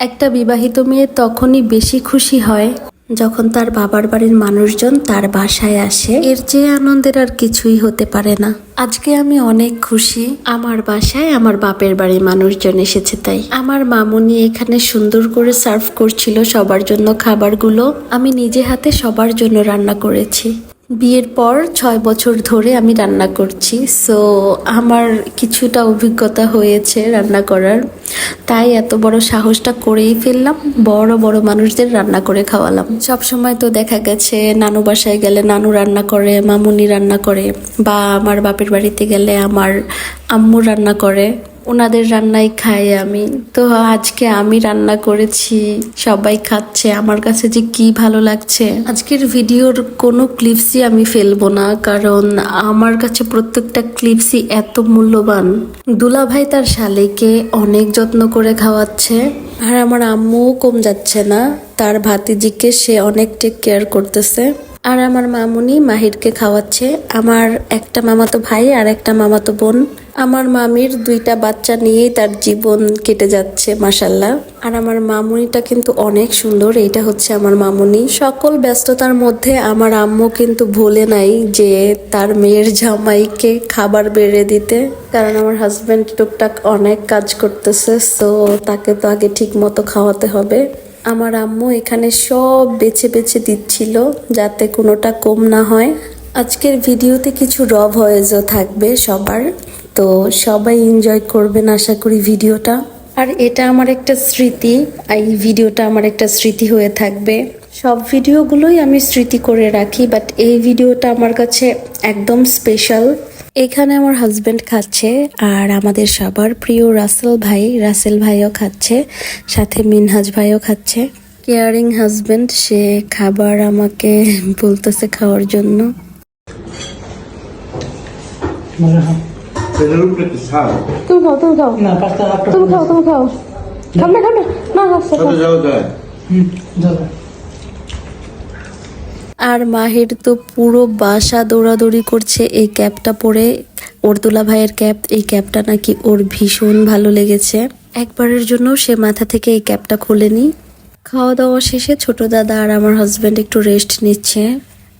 একটা বিবাহিত মেয়ে তখনই বেশি খুশি হয় যখন তার বাবার বাড়ির মানুষজন তার বাসায় আসে। এর চেয়ে আনন্দের আর কিছুই হতে পারে না। আজকে আমি অনেক খুশি। আমার বাসায় আমার বাপের বাড়ির মানুষজন এসেছে তাই। আমার মামুনি এখানে সুন্দর করে সার্ভ করছিল সবার জন্য খাবারগুলো। আমি নিজে হাতে সবার জন্য রান্না করেছি। বিয়ের পর ছয় বছর ধরে আমি রান্না করছি। সো আমার কিছুটা অভিজ্ঞতা হয়েছে রান্না করার। তাই এত বড় সাহসটা করেই ফেললাম। বড় বড় মানুষদের রান্না করে খাওয়ালাম। সব সময় তো দেখা গেছে, নানু বাসায় গেলে নানু রান্না করে, মামুনি রান্না করে, বা আমার বাপের বাড়িতে গেলে আমার আম্মু রান্না করে। ওনাদের রান্নাই খাই আমি। তো আজকে আমি রান্না করেছি, সবাই খাচ্ছে। আমার কাছে যে কি ভালো লাগছে, আজকের ভিডিওর কোনো ক্লিপসই আমি ফেলব না, কারণ আমার কাছে প্রত্যেকটা ক্লিপসই এত মূল্যবান। দুলাভাই তার শালিকে অনেক যত্ন করে খাওয়াচ্ছে, আর আমার আম্মুও কম যাচ্ছে না। তার ভাতিজিকে সে অনেক টেক কেয়ার করতেছে। আর আমার মামুনি মাহিরকে খাওয়াচ্ছে। আমার একটা মামাতো ভাই আর একটা মামাতো বোন। আমার মামির দুইটা বাচ্চা নিয়েই তার জীবন কেটে যাচ্ছে মাসাল্লাহ আর আমার মামুনিটা কিন্তু অনেক সুন্দর, এইটা হচ্ছে আমার মামুনি। সকল ব্যস্ততার মধ্যে আমার আম্মু কিন্তু ভুলে নাই যে তার মেয়ের জামাইকে খাবার বেড়ে দিতে। কারণ আমার হাজবেন্ড টুকটাক অনেক কাজ করতেছে সো তাকে তো আগে ঠিক মতো খাওয়াতে হবে। আমার আম্মু এখানে সব বেছে বেছে দিচ্ছিল যাতে কোনোটা কম না হয়। আজকের ভিডিওতে কিছু র ভয়েসও থাকবে সবার, তো সবাই এনজয় করবেন আশা করি ভিডিওটা। আর এটা আমার একটা স্মৃতি এই ভিডিওটা আমার একটা স্মৃতি হয়ে থাকবে। সব ভিডিওগুলোই আমি স্মৃতি করে রাখি বাট এই ভিডিওটা আমার কাছে একদম স্পেশাল এখানে আমার হাজবেন্ড খাচ্ছে আর আমাদের সবার প্রিয় রাসেল ভাই রাসেল ভাইও খাচ্ছে সাথে মিনহাজ ভাইও খাচ্ছে। কেয়ারিং হাজবেন্ড সে খাবার আমাকে বলতেছে খাওয়ার জন্য। তুমি খাও তুমি খাও। তুমি খাও তুমি খাও। খাবে না খাবে না না আচ্ছা, সাথে যাওয়া যায় হুম যাবে আর মাহির তো পুরো বাসা দৌড়াদৌড়ি করছে এই ক্যাপটা পরে। ওর দুলা ভাইয়ের ক্যাপ এই ক্যাপটা নাকি ওর ভীষণ ভালো লেগেছে। একবারের জন্য সে মাথা থেকে এই ক্যাপটা খুলেনি। খাওয়া দাওয়া শেষে ছোট দাদা আর আমার হাজব্যান্ড একটু রেস্ট নিচ্ছে।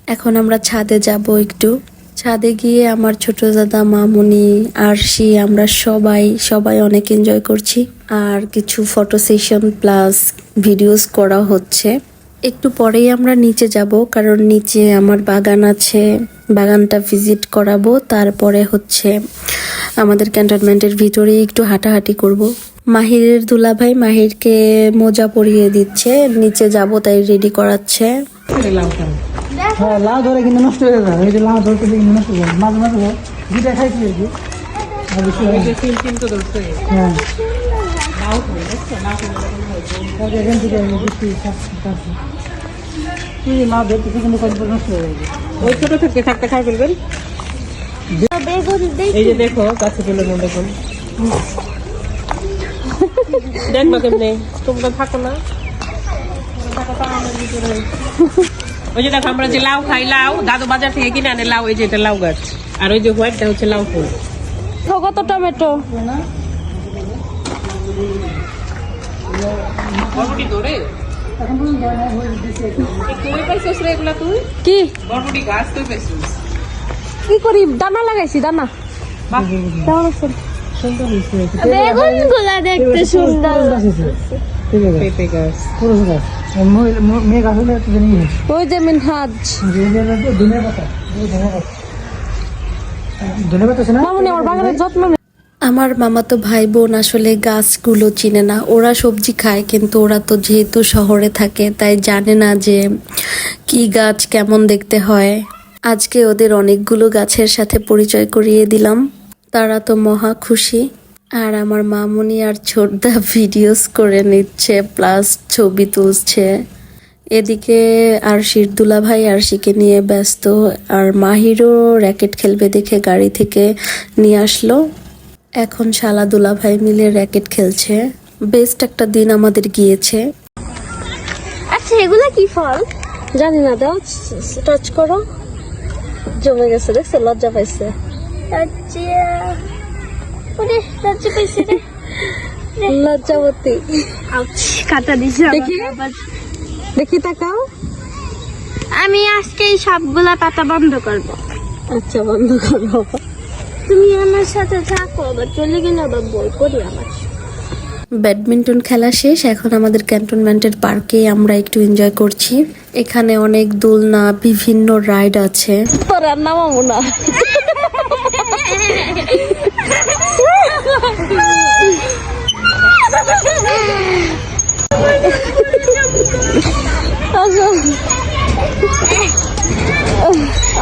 এখন আমরা ছাদে যাব একটু। ছাদে গিয়ে আমার ছোট দাদা, মামুনি আরশি আমরা সবাই সবাই অনেক এনজয় করছি। আর কিছু ফটো সেশন প্লাস ভিডিওস করা হচ্ছে। একটু পরেই আমরা নিচে যাব কারণ নিচে আমার বাগান আছে বাগানটা ভিজিট করাবো তারপরে হচ্ছে আমাদের ক্যান্টনমেন্টের ভিতরেই একটু হাঁটাহাঁটি করব। মাহিরের দুলাভাই মাহিরকে মোজা পরিয়ে দিচ্ছে নিচে যাব তাই রেডি করাচ্ছে। হ্যাঁ লাউ ধরে কিন্তু নষ্ট হয়ে যাবে এই যে লাউ ধরতে কিন্তু নষ্ট হয়ে যাবে। মাঝে মাঝে দুইটা খাইছি আর কি। আর বেশি হয় না। হ্যাঁ। তারপরে এখান থেকে কিন্তু ওই ছোট থেকে থাকতে খাই ফেলবেন এই যে দেখো নো দেখুন কেমনে তোমরা থাকো না। ওই যে দেখো আমরা যে লাউ খাই লাউ দাদু বাজার থেকে কিনে আনে লাউ এই যে এটা লাউ গাছ আর ওই যে হোয়াইটটা হচ্ছে লাউ ফুল কত টমেটো বরবটি ধরে তুই পাইছিস রে এগুলা তুই? কি? বরবটি গাছ তুই পাইছিস। কি করি? দানা লাগাইছি দানা। বাহ। কেমন আছে সুন্দর হয়েছে। বেগুনগুলা দেখতে সুন্দর। পেঁপে গাছ পুরো গাছ। আর মহিলা- ম- মেয়ে গাছ হলে ওই যে মিনহাজ। ধনে পাতা ধনে পাতা। ধনে পাতা আছে না? মামুনি আমার বাগানের যত্ন আমার মামাতো ভাই বোন আসলে গাছগুলো চিনে না। ওরা সবজি খায়, কিন্তু ওরা তো যেহেতু শহরে থাকে, তাই জানে না যে কি গাছ কেমন দেখতে হয়। আজকে ওদের অনেকগুলো গাছের সাথে পরিচয় করিয়ে দিলাম। তারা তো মহা খুশি। আর আমার মামুনি আর ছোটদা ভিডিওস করে নিচ্ছে, প্লাস ছবি তুলছে। এদিকে আরশির দুলা ভাই আরশিকে নিয়ে ব্যস্ত, আর মাহিরও র্যাকেট খেলবে দেখে গাড়ি থেকে নিয়ে আসলো। এখন শালা দুলা ভাই মিলে র্যাকেট খেলছে। বেস্ট একটা দিন আমাদের গিয়েছে। আচ্ছা এগুলো কি ফল? জানি না দাও টাচ করো। জমে গেছে দেখছ? লজ্জা পাইছে। আচ্ছা লজ্জা পাইছে লজ্জাবতী। কাটা দিছে দেখি। দেখি তাকাও। আমি আজকে এই সবগুলা পাতা বন্ধ করব। আচ্ছা বন্ধ করো। তুমি আমার সাথে থাকো আবার চলে গেলে আবার বই পড়ি আমার ব্যাডমিন্টন খেলা শেষ এখন আমাদের ক্যান্টনমেন্টের পার্কে আমরা একটু এনজয় করছি। এখানে অনেক দোলনা বিভিন্ন রাইড আছে। নামাবো না।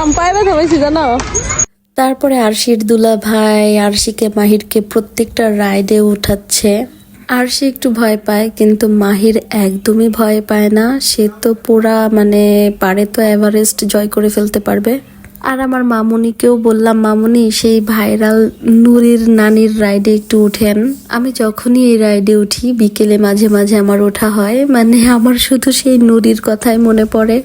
আমি ব্যথা জানো? তারপরে আরশির দুলা ভাই, আরশিকে, মাহিরকে প্রত্যেকটা রাইডে উঠাচ্ছে। আরশি একটু ভয় পায়, কিন্তু মাহির একদমই ভয় পায় না। সে তো পুরা মানে পারে তো এভারেস্ট জয় করে ফেলতে পারবে। আর আমার মামুনিকেও বললাম, মামুনি, সেই ভাইরাল নুরির নানির রাইডে একটু উঠেন। আমি যখনই এই রাইডে উঠি, বিকেলে মাঝে মাঝে আমার ওঠা হয়। মানে আমার শুধু সেই নুরির কথাই মনে পড়ে।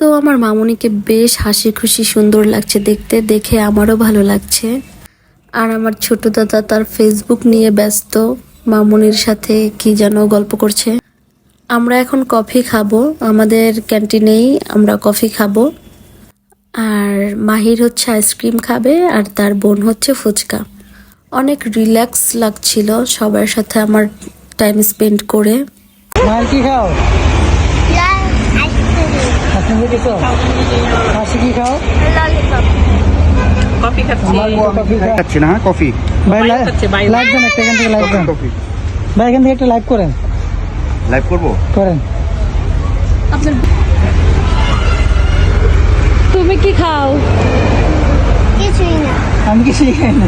তো আমার মামুনিকে বেশ হাসি খুশি সুন্দর লাগছে দেখতে, দেখে আমারও ভালো লাগছে। আর আমার ছোট দাদা তার ফেসবুক নিয়ে ব্যস্ত, মামুনির সাথে কি যেন গল্প করছে। আমরা এখন কফি খাব, আমাদের ক্যান্টিনেই আমরা কফি খাব। আর মাহির হচ্ছে আইসক্রিম খাবে, আর তার বোন হচ্ছে ফুচকা। অনেক রিল্যাক্স লাগছিল সবার সাথে আমার টাইম স্পেন্ড করে। হাসি কি খাও? কফি খাচ্ছি। কফি খাচ্ছি না হ্যাঁ কফি। ভাই। লাইভ দেন একটা এখান থেকে লাইভ দেন। ভাই এখান থেকে একটা লাইভ করেন। লাইভ করব? করেন। তুমি কি খাও? কিছুই না। আমি কি শিখাই না।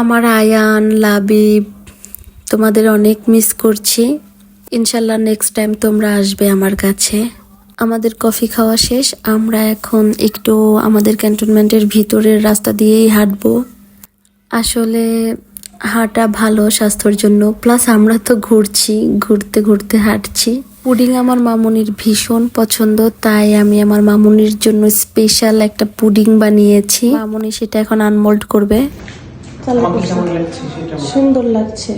আমার আয়ান লাবিব তোমাদের অনেক মিস করছি। ইনশাল্লাহ নেক্সট টাইম তোমরা আসবে আমার কাছে। আমাদের কফি খাওয়া শেষ, আমরা এখন একটু আমাদের ক্যান্টনমেন্টের ভিতরের রাস্তা দিয়েই হাঁটবো। আসলে হাঁটা ভালো স্বাস্থ্যের জন্য প্লাস আমরা তো ঘুরছি, ঘুরতে ঘুরতে হাঁটছি। পুডিং আমার মামুনির ভীষণ পছন্দ, তাই আমি আমার মামুনির জন্য স্পেশাল একটা পুডিং বানিয়েছি। মামুনি সেটা এখন আনমোল্ড করবে। সুন্দর লাগছে।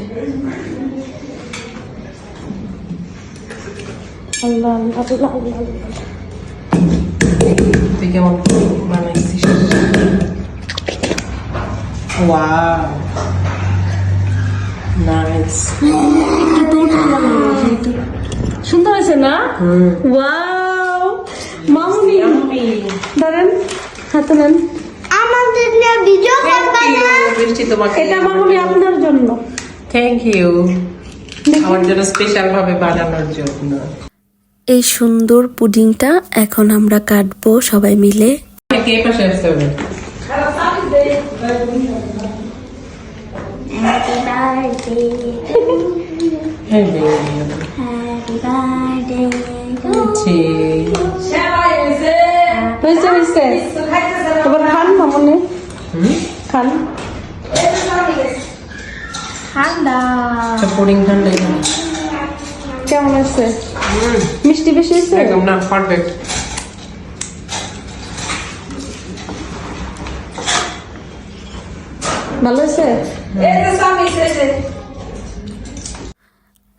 তুই কেমন বানাইছিস? ওয়াও নাইস সুন্দর আছে না? ওয়াও মামুনি দাঁড়ান হাতে নেন। আমাদের নিয়ে ভিডিও করবা না বৃষ্টি তোমাকে। এটা মামুনি আপনার জন্য। থ্যাংক ইউ আমার জন্য স্পেশাল ভাবে বানানোর জন্য। এই সুন্দর পুডিংটা এখন আমরা কাটবো সবাই মিলে। হ্যাঁ খান মামুনি খান ঠান্ডা আচ্ছা পুডিং ঠান্ডাই কেমন আছে মিষ্টি বেশি হয়েছে? একদম না পারফেক্ট ভালো আছে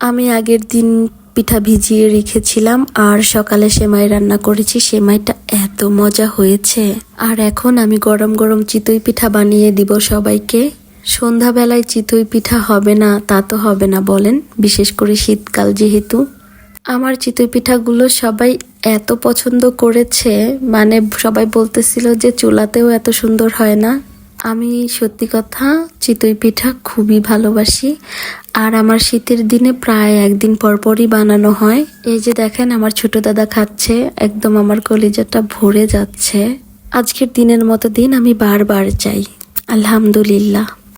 আমি আগের দিন পিঠা ভিজিয়ে রেখেছিলাম আর সকালে সেমাই রান্না করেছি। সেমাইটা এত মজা হয়েছে। আর এখন আমি গরম গরম চিতই পিঠা বানিয়ে দিব সবাইকে। সন্ধ্যাবেলায় চিতই পিঠা হবে না তা তো হবে না বলেন বিশেষ করে শীতকাল যেহেতু। আমার চিতই পিঠাগুলো সবাই এত পছন্দ করেছে মানে সবাই বলতেছিল যে চুলাতেও এত সুন্দর হয় না। আমি সত্যি কথা চিতই পিঠা খুবই ভালোবাসি, আর আমার শীতের দিনে প্রায় একদিন পরপরই বানানো হয়। এই যে দেখেন, আমার ছোট দাদা খাচ্ছে, একদম আমার কলিজাটা ভরে যাচ্ছে। আজকের দিনের মতো দিন আমি বারবার চাই, আলহামদুলিল্লাহ।